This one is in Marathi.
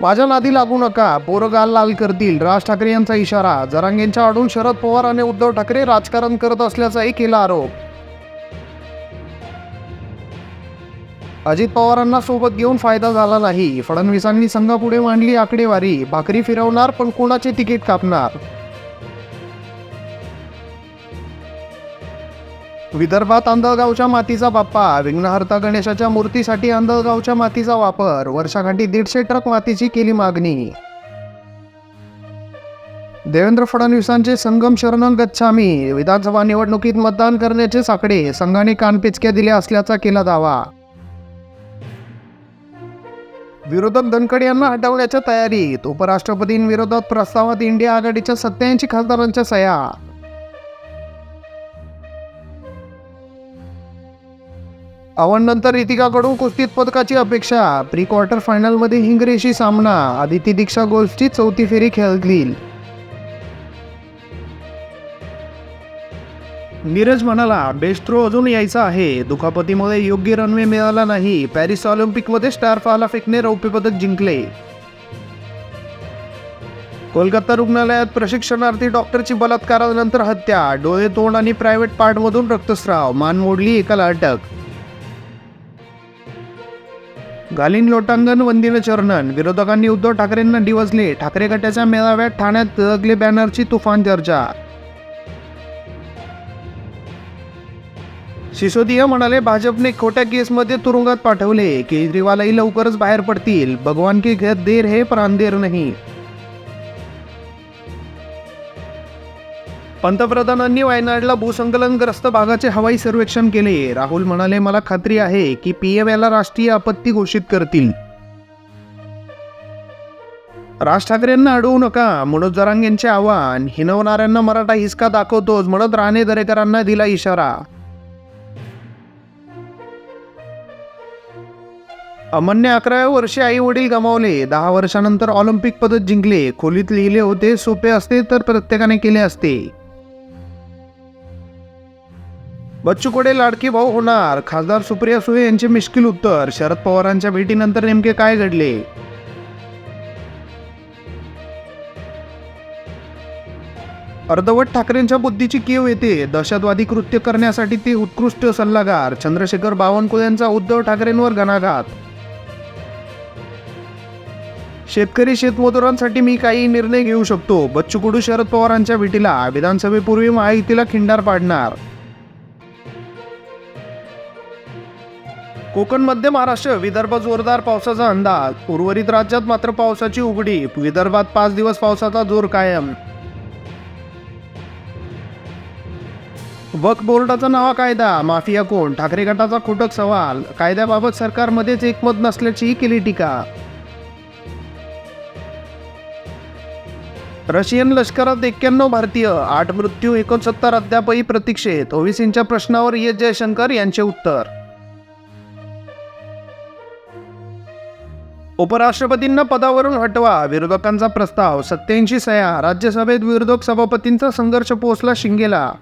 माझ्या नादी लागू नका. पोरं गाल लाल करतील. राज ठाकरे यांचा इशारा. जरांगेंच्या आडून शरद पवार आणि उद्धव ठाकरे राजकारण करत असल्याचाही केला आरोप. अजित पवारांना सोबत घेऊन फायदा झाला नाही. फडणवीसांनी संघापुढे मांडली आकडेवारी. भाकरी फिरवणार पण कोणाचे तिकीट कापणार? विदर्भात आंधळगावच्या मातीचा बाप्पा विघ्नहर्ता गणेशाच्या मूर्तीसाठी आंधळगावच्या मातीचा वापर वर्षाकाठी दीडशे ट्रक मातीची केली मागणी. देवेंद्र फडणवीसांचे संगम शरण गच्छामी विधानसभा निवडणुकीत मतदान करण्याचे साकडे संघाने कानपिचक्या दिल्या असल्याचा केला दावा. विरोधक धनखड यांना हटवण्याच्या तयारीत उपराष्ट्रपतींविरोधात प्रस्तावात इंडिया आघाडीच्या सत्याऐंशी खासदारांच्या सह्या. नंतर रितिकाकडून कुस्तीत पदकाची अपेक्षा. प्री क्वार्टर फायनलमध्ये हिंगरेशी सामना. आदिती दीक्षा गोल्फची चौथी फेरी खेळतील. नीरज म्हणाला बेस्ट थ्रो अजून यायचा आहे. दुखापतीमुळे योग्य रनवे मिळाला नाही. पॅरिस ऑलिम्पिकमध्ये स्टार फाला फेकने रौप्य पदक जिंकले. कोलकाता रुग्णालयात प्रशिक्षणार्थी डॉक्टरची बलात्कारानंतर हत्या. डोळे तोंड आणि प्रायव्हेट पार्टमधून रक्तस्राव. मान मोडली एकाला अटक गालिन लोटांगण वंदिन चरणन. विरोधकांनी उद्धव ठाकरेंना डिवजले. ठाकरे गटाच्या मेळाव्यात ठाण्यात तगले बॅनरची तुफान चर्चा. सिसोदिया म्हणाले भाजपने खोट्या केसमध्ये तुरुंगात पाठवले. केजरीवालही लवकरच बाहेर पडतील. भगवान की घर देर हे पर नाही. पंतप्रधानांनी वायनाडला भूसंकलनग्रस्त भागाचे हवाई सर्वेक्षण केले. राहुल म्हणाले मला खात्री आहे की पीएम याला राष्ट्रीय आपत्ती घोषित करतील. राज ठाकरेंना अडवू नका. मनोज जरांग यांचे आव्हान हिनवणाऱ्यांना मराठा हिसका दाखवतोच म्हणत राणे दरेकरांना दिला इशारा. अमनने अकराव्या वर्षी आई वडील गमावले. दहा वर्षानंतर ऑलिम्पिक पदक जिंकले. खोलीत लिहिले होते सोपे असते तर प्रत्येकाने केले असते. बच्चू कोडे लाडकी भाऊ होणार. खासदार सुप्रिया सुळे यांचे मिश्किल उत्तर. शरद पवारांच्या भेटीनंतर नेमके काय घडले? अर्धवट ठाकरेंच्या बुद्धीची कीव येते. दहशतवादी कृत्य करण्यासाठी ते उत्कृष्ट सल्लागार. चंद्रशेखर बावनकुळे यांचा उद्धव ठाकरेंवर घणाघात. शेतकरी शेतमजुरांसाठी मी काही निर्णय घेऊ शकतो. बच्चू कडू शरद पवारांच्या भेटीला. विधानसभेपूर्वी महायुतीला खिंडार पाडणार. कोकण मध्य महाराष्ट्र विदर्भ जोरदार पावसाचा अंदाज. उर्वरित राज्यात मात्र पावसाची उघडी. विदर्भात पाच दिवस पावसाचा जोर कायम. वक्फ बोर्डाचा नवा कायदा. माफिया कोण? ठाकरे गटाचा खोटक सवाल. कायद्याबाबत सरकारमध्येच एकमत नसल्याचीही केली टीका. रशियन लष्करात एक्क्याण्णव भारतीय आठ मृत्यू एकोणसत्तर अद्यापही प्रतीक्षेत. ओवीसींच्या प्रश्नावर एस जयशंकर यांचे उत्तर. उपराष्ट्रपतींना पदावरून हटवा. विरोधकांचा प्रस्ताव सत्याऐंशी सह्या राज्यसभेत विरोधक सभापतींचा संघर्ष पोहोचला शिंगेला.